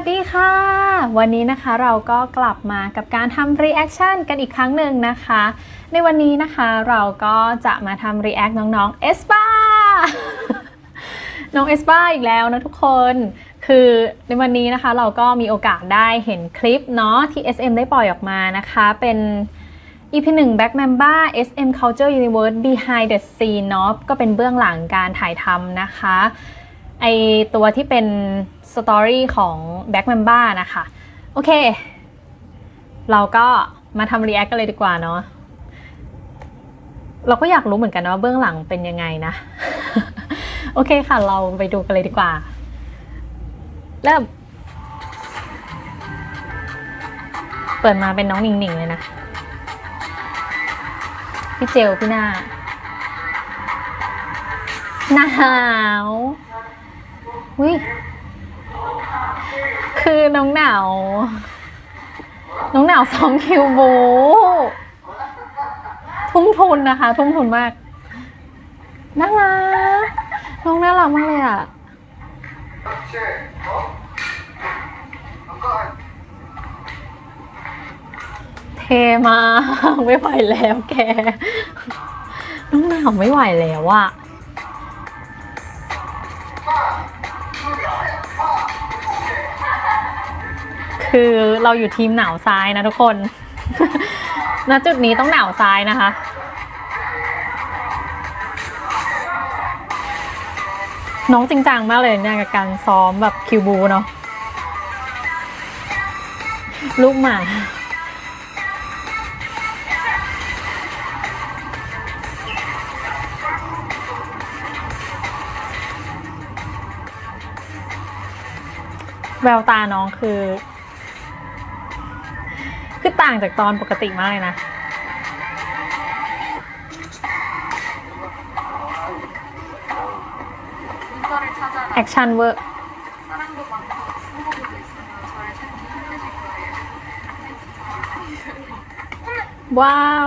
วัสดีค่ะ วันนี้นะคะเราก็กลับมากับการทำ reaction กันอีกครั้งหนึ่งนะคะ ในวันนี้นะคะเราก็จะมาทำ react น้องๆเอสปาน้องเอสปาอีกแล้วนะทุกคน คือในวันนี้นะคะเราก็มีโอกาสได้เห็นคลิปเนาะที่ SM ได้ปล่อยออกมานะคะ เป็น EP 1 Back Mamba SM Culture Universe Behind the Scene เนาะก็เป็นเบื้องหลังการถ่ายทำนะคะ ไอตัวที่เป็นสตอรี่ของ Back Mamba นะคะ โอเค เราก็มาทำรีแอคกันเลยดีกว่าเนาะเราก็อยากรู้เหมือนกันนะว่าเบื้องหลังเป็นยังไงนะ โอเคค่ะ เราไปดูกันเลยดีกว่า เริ่ม เปิดมาเป็นน้องหนิงๆเลยนะ พี่เจลพี่หน้าหนาว วิคือน้องหนาว น้องหนาวซ้อมคิวบู ทุ่มทุนนะคะ ทุ่มทุนมาก น่ารัก น้องน่ารักมากเลยอะเทมากไม่ไหวแล้วแก น้องหนาวไม่ไหวแล้วอะ คือเราอยู่ทีมหนาวซ้ายนะทุกคน ณ จุดนี้ต้องหนาวซ้ายนะคะ น้องจริงจังมากเลยเนี่ยกับการซ้อมแบบคิวบูเนาะ ลูกหมาแววตาน้องคือคือ ต่างจากตอนปกติมากเลยนะ แอคชั่นเวอร์ ว้าว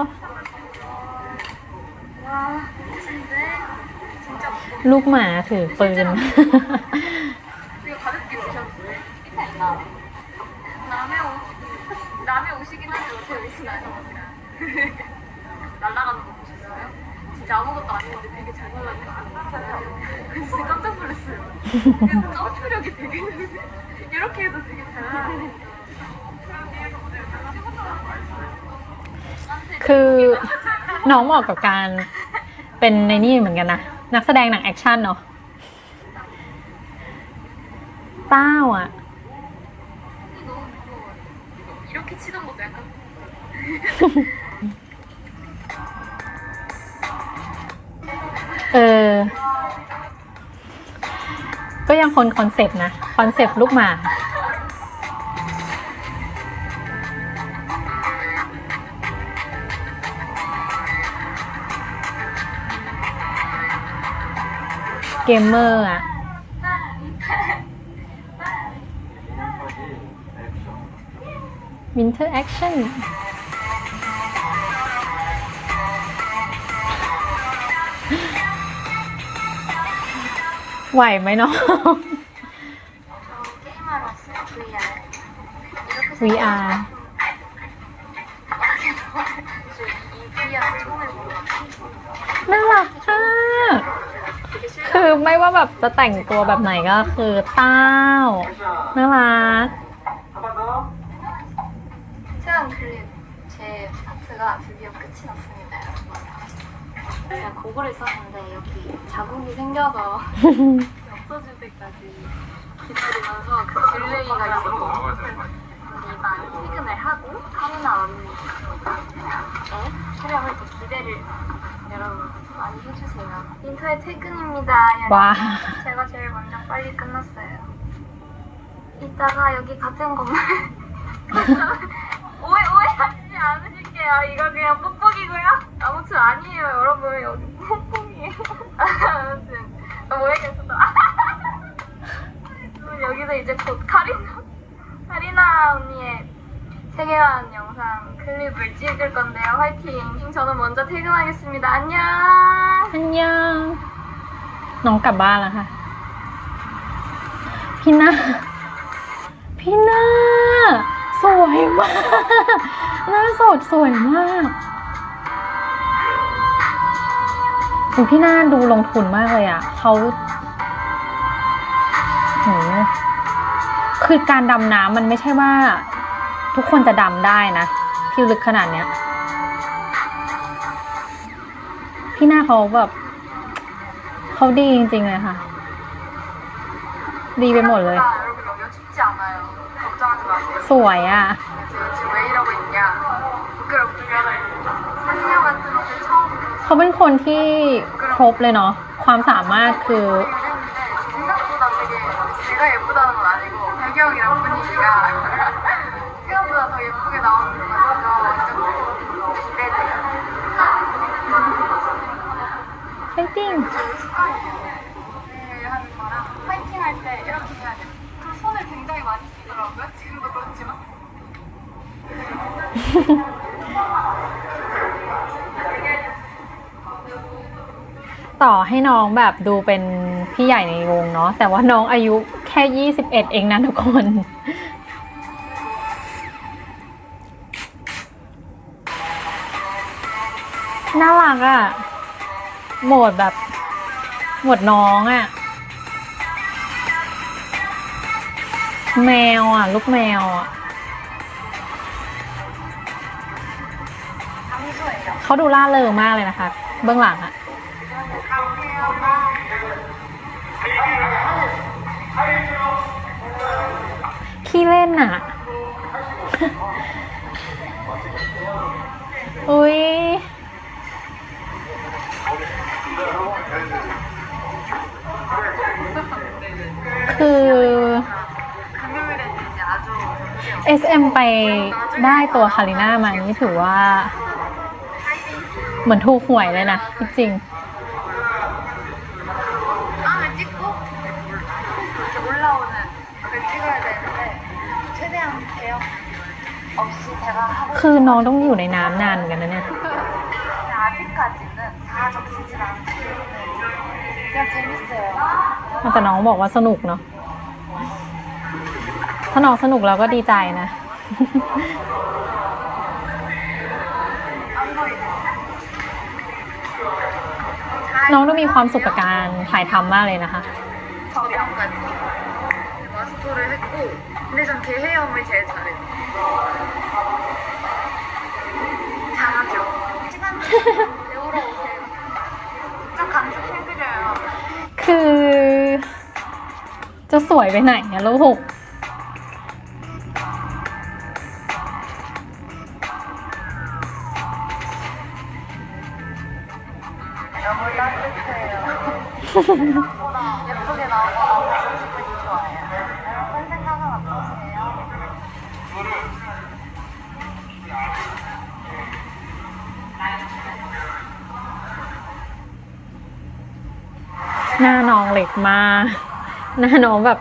ลูกหมาถือปืน 옷이긴 한데 제 옷은 아니니까. 날아가는 거 보셨어요? 진짜 아무것도 아닌데 되게 잘 날아갔어요. 진짜 깜짝 놀랐어요. 그 점프력이 되게 이렇게 해도 되게 잘 날아가니까. คือน้องเหมาะกับการเป็นในนี่เหมือนกันนะ นักแสดงหนังแอคชั่นเนาะเต้าอ่ะ 너무 무서워요. 이렇게 치던 것도 약간 เออ ก็ยังคนคอนเซปต์นะ คอนเซปต์ลูกหมา เกมเมอร์อะวินเทอร์แอคชั่น ไหวไหมเนาะ 게임하러 왔어요. VR. 이렇게 VR. 이 VR 처음 해보는 น่ารักค่ะ 되게 싫어. คือไม่ว่าแบบจะแต่งตัวแบบไหนก็คือเต้า น่ารัก 체험 클립 제 파트가 드디어 끝이 났습니다, 여러분. 제가 고글을 썼는데 여기 เ 자국이 생겨서 없어질 때까지 기다리면서 그 딜레이가 있었거든요. 이만 퇴근을 하고 하루나 언니에 촬영을 또 기대를 여러분 많이 해주세요. 인터의 퇴근입니다. 여러분. ว้า 제가 제일 먼저 빨리 끝났어요. 이따가 여기 같은 건물 오해 오해하지 않으실게요. 이거 그냥 뽁뽁이고요. 아무튼 아니에요, 여러분. 여기 뽁뽁이에요. 아무튼 오해겠어. 여기서 이제 곧 카리나 카리나 언니의 세계관 영상 클립을 찍을 건데요. 화이팅. 저는 먼저 퇴근하겠습니다. 안녕. อันยังน้องกลับบ้านแล้วค่ะ พี่หน้า พี่หน้า สวยมาก หน้าสดสวยมาก คืพี่น่าดูลงทุนมากเลยอะ่ะเขาโหคือการดำน้ำมันไม่ใช่ว่า ทุกคนจะดำได้นะ ที่ลึกขนาดเนี้ย พี่หน้าเขาแบบเขาดีจริงๆเลยค่ะ ดีไปหมดเลย สวยอะ่ะ เขาเป็นคนที่ครบเลยเนาะ ความสามารถคือ 입었는데 생각보다 되게 제가 예쁘다는 건 아니고 배경이랑 분위기가 생각보다 더 예쁘게 나오는 것 같아서 완전 기대돼요. ไฟติ้ง 저희 습관이에요. 네, 하는 거랑 파이팅 할 때 이렇게 해야 돼요. 그 손을 굉장히 많이 쓰더라고요. 지금도 그렇지만. ต่อให้น้องแบบดูเป็นพี่ใหญ่ในวงเนาะแต่ว่าน้องอายุแค่ 21 เองนะทุกคน น่ารักอะ่ะ โหมดแบบ โหมดน้องอะ่ะ แมวอะ ลูกแมวอะเขาดูล่าเริงมากเลยนะคะ เบื้องหลังอะ่ะ ไปได้ตัวคาริน่ามานี่ถือว่า เหมือนถูกหวยเลยนะจริง 빵을 찍고 이렇게 올라오는 걸 찍어야 되는데 최대한 대역 없이 제가 하고 ๆ คือน้องต้องอยู่ในน้ำนานเหมือนกันนะเนี่ย 싶은데 아직까지는 다 적시진 않고 그냥 재밌어요. แต่น้องบอกว่าสนุกเนาะ ถ้าน้องสนุกเราก็ดีใจนะ 안 보이네. น้องต้องมีความสุขกับการถ่ายทำมากเลยนะคะ 저병까지 마스터를 했고 근데 전 개헤엄을 제일 잘해요. 잘하죠. 하지만 배우러 오세요. 좀 강습해드려요. คือ จะสวยไปไหนเนี่ยลูก 예쁘게 나오고 기분이 좋아요. 여러분 생각은 어떠세요? หน้าน้องเล็กมาก หน้าน้องแบบ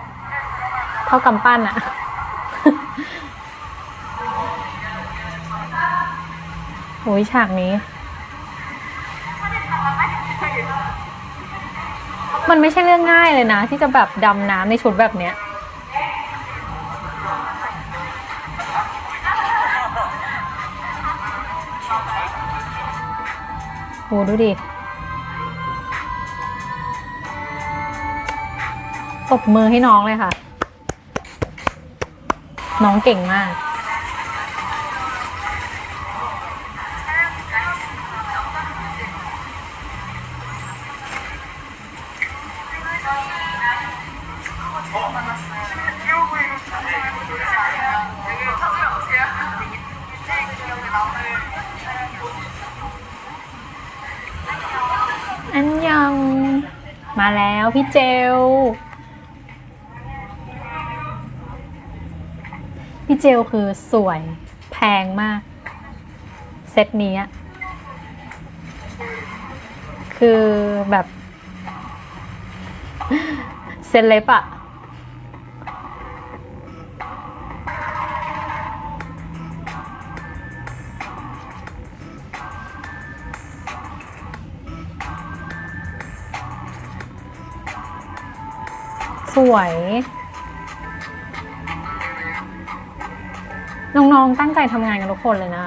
เท่ากำปั้นอะ โอ้ยฉากนี้ มันไม่ใช่เรื่องง่ายเลยนะ ที่จะแบบดำน้ำในชุดแบบเนี้ยโหดูดิ ตบมือให้น้องเลยค่ะ น้องเก่งมาก อันยัง มาแล้วพี่เจล พี่เจลคือสวยแพงมาก เซตนี้ คือแบบ เซตเล็บอะสวย น้องๆตั้งใจทำงานกันทุกคนเลยนะ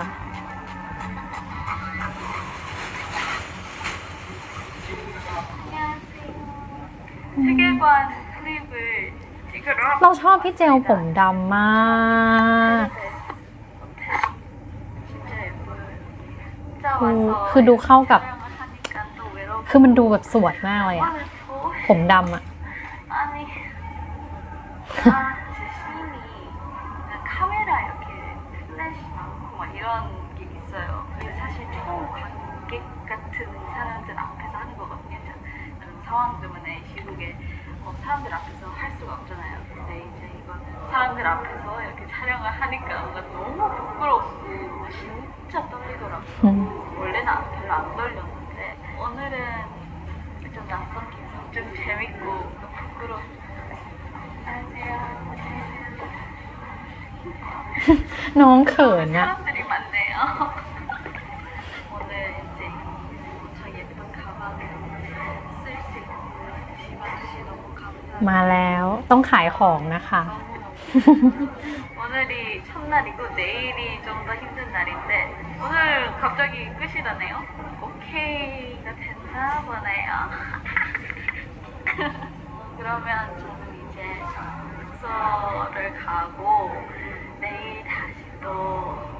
ชอบพี่เจลผมดำมาก 진짜 예뻐요. 진짜 คือ 와서 คือดูเข้ากับ 촬영을 하니까 또 외롭고 คือมันดูแบบสวยมากเลยอะ 오늘 또 ผมดำอะ 아니 아, 제 취미 그냥 카메라 이렇게 플래시 많고 막 이런 게 있어요. 근데 사실 총관객 같은 사람들 앞에서 하는 거거든요. 자, 이런 상황 때문에 시국에 뭐 사람들 앞에서 할 수가 없잖아요. 요 근데 이제 이거 사람들 앞에서 이렇게 촬영을 하니까 뭔가 너무 부끄럽고 진짜 떨리더라고요. อืม 원래는 안- 별로 안 떨렸는데 오늘은 좀 낯선 기분, 좀 재밌고 또 부끄럽고 안녕하세요. น้องเขินอะ 사람들 มาแล้วต้องขายของนะคะ 너무너무 오늘이 첫날이고 내일이 좀 더 힘든 날인데 오늘 갑자기 끝이라네요. 오케이가 됐나 보네요. 그러면 저는 이제 숙소를 가고 내일 다시 또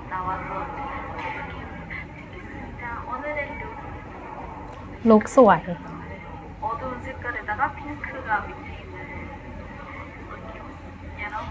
나와서 찍겠습니다. 오늘의 룩 ลุกสวย 어두운 색깔에다가 핑크가 밑에 있는 이렇게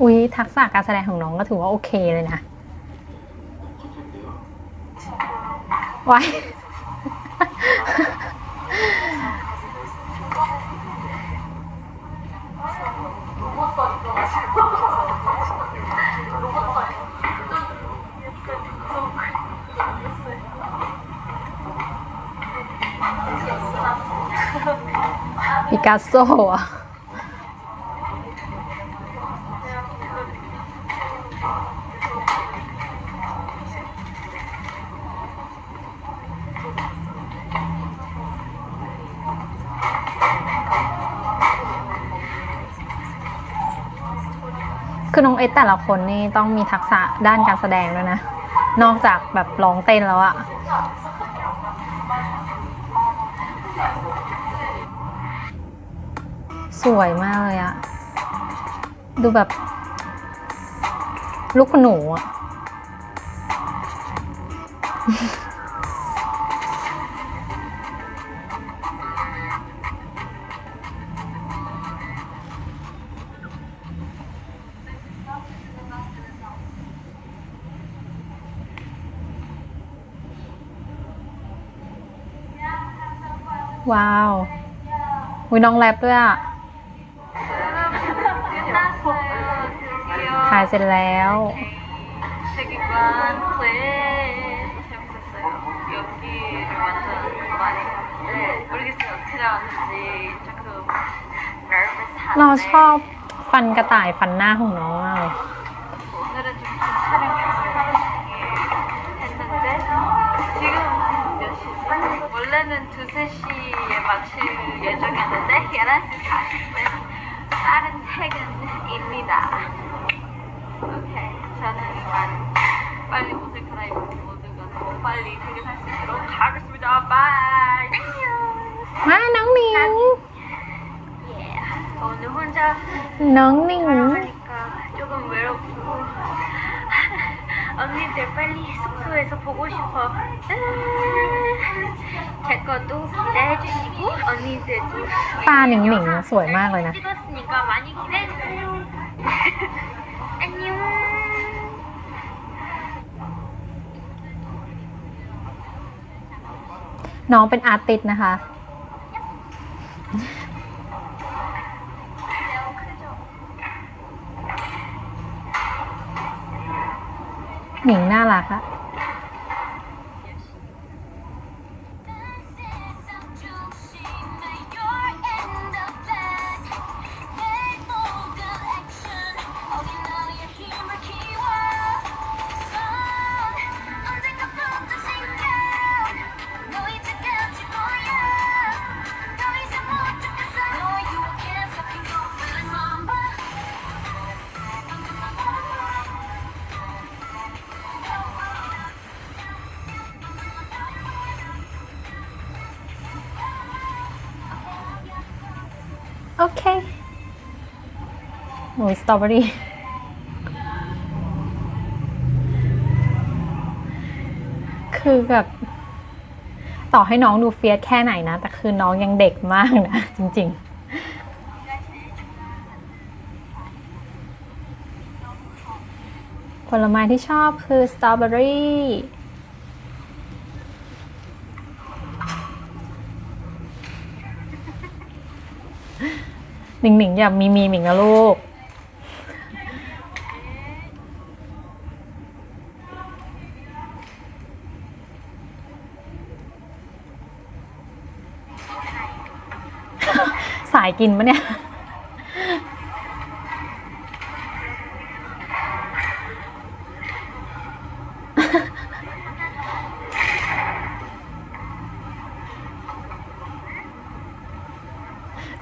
อุ๊ยทักษะการแสดงของน้องก็ถือว่าโอเคเลยนะไว้ปิกัสโซอะ คือน้องเอสแต่ละคนนี่ต้องมีทักษะด้านการแสดงด้วยนะ นอกจากแบบร้องเต้นแล้วอะสวยมากเลยอะดูแบบ ลูกคุณหนูอะ ว้าวอุ้ยน้องแรปด้วยอะถ่ายเสร็จแล้ว เราชอบฟันกระต่ายฟันหน้าของน้องอะ 원래는 2, 3시에 마칠 예정이었는데 11시 40분 빠른 퇴근입니다. 오케이. 저는 이만 빨리 옷을 갈아입고 모두가 더 빨리 퇴근할 수 있도록 하겠습니다. 바이! 안녕! 와, 낭닝! 예. 오늘 혼자 낭닝 조금 외롭고 언니들 빨리 숙소에서 보고 싶어. 제 것도 기대해주시고 언니들도 ตาหนิงหนิงสวยมากเลยนะ 찍었으니까 많이 기대해주세요 안녕 น้องเป็นอาร์ติสต์นะคะ หนิงน่ารักอะ โอ้ยสตรอเบอรี่คือแบบต่อให้น้องดูเฟียสแค่ไหนนะ แต่คือน้องยังเด็กมากนะ จริง ๆผลไม้ที่ชอบคือสตรอเบอรี่หนิงหนิงอย่ามีมีหมิงนะลูกายกินปะเนี่ย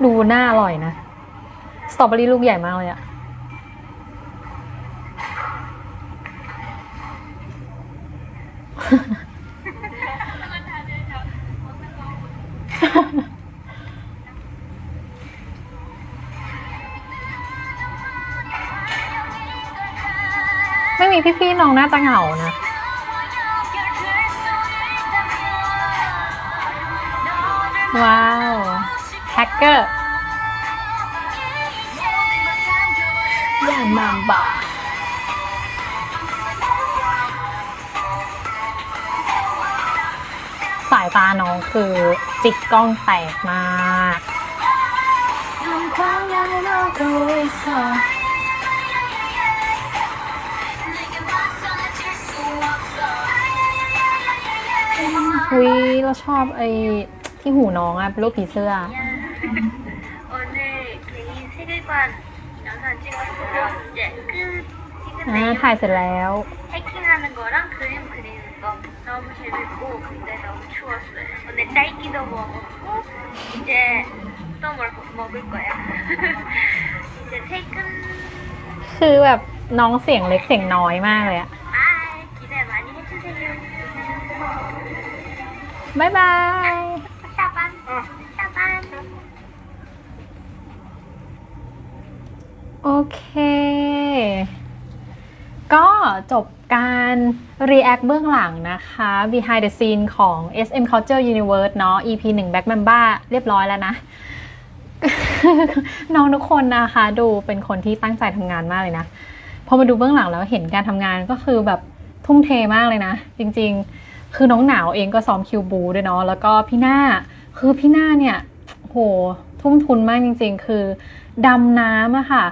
ดูหน้าอร่อยนะ สตรอเบอรี่ลูกใหญ่มากเลยอะ พี่ๆน้องน่าจะเหงานะว้าวแฮกเกอร์ย่านมามบาสายตาน้องคือจิกกล้องแตกมาก หุยเราชอบไอ้ที่หูน้องอะเป็นรูปผีเสื้อ 오늘 개인 세계관 영상 찍었어요. 이제 끝 อ่า 찍은데 ถ่ายเสร็จแล้ว 해킹하는 거랑 그림 그리는 거 너무 재밌고 근데 너무 추웠어요. 오늘 딸기도 먹었고 이제 또 뭘 먹을 거야. 이제 퇴근 คือแบบน้องเสียงเล็กเสียงน้อยมากเลยอะ บายบายตาปันตาปันโอเค ก็จบการ React เบื้องหลังนะคะ Behind the Scene ของ SM Culture Universe เนาะ EP 1 Back Mamba เรียบร้อยแล้วนะ น้องทุกคนนะคะ ดูเป็นคนที่ตั้งใจทำงานมากเลยนะ พอมาดูเบื้องหลังแล้วเห็นการทำงานก็คือแบบทุ่มเทมากเลยนะ จริง ๆ คือน้องหนาวเองก็ซ้อมคิวบูด้วยเนาะแล้วก็พี่หน้าคือพี่หน้าเนี่ยโหทุ่มทุนมากจริง ๆ คือดำน้ำอะค่ะ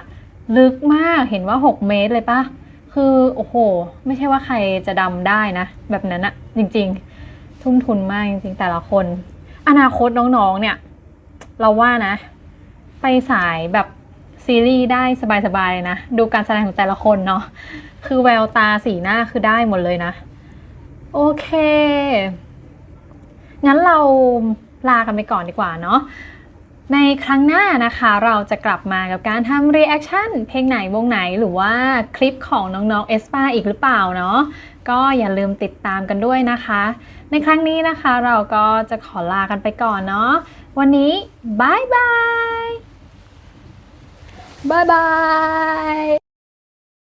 ลึกมากเห็นว่า 6 เมตรเลยปะคือโอ้โห ไม่ใช่ว่าใครจะดำได้นะ แบบนั้นอะจริง ๆ ทุ่มทุนมากจริง ๆ แต่ละคน อนาคตน้องๆเนี่ย เราว่านะ ไปสายแบบซีรีส์ได้สบายๆเลยนะ ดูการแสดงของแต่ละคนเนาะคือแววตาสีหน้าคือได้หมดเลยนะ โอเค งั้นเราลากันไปก่อนดีกว่าเนาะในครั้งหน้านะคะเราจะกลับมากับการทำ reaction เพลงไหนวงไหนหรือว่าคลิปของน้องๆ e s p a อีกหรือเปล่าเนาะก็อย่าลืมติดตามกันด้วยนะคะ ในครั้งนี้นะคะเราก็จะขอลากันไปก่อนเนาะวันนี้บายบายบายบาย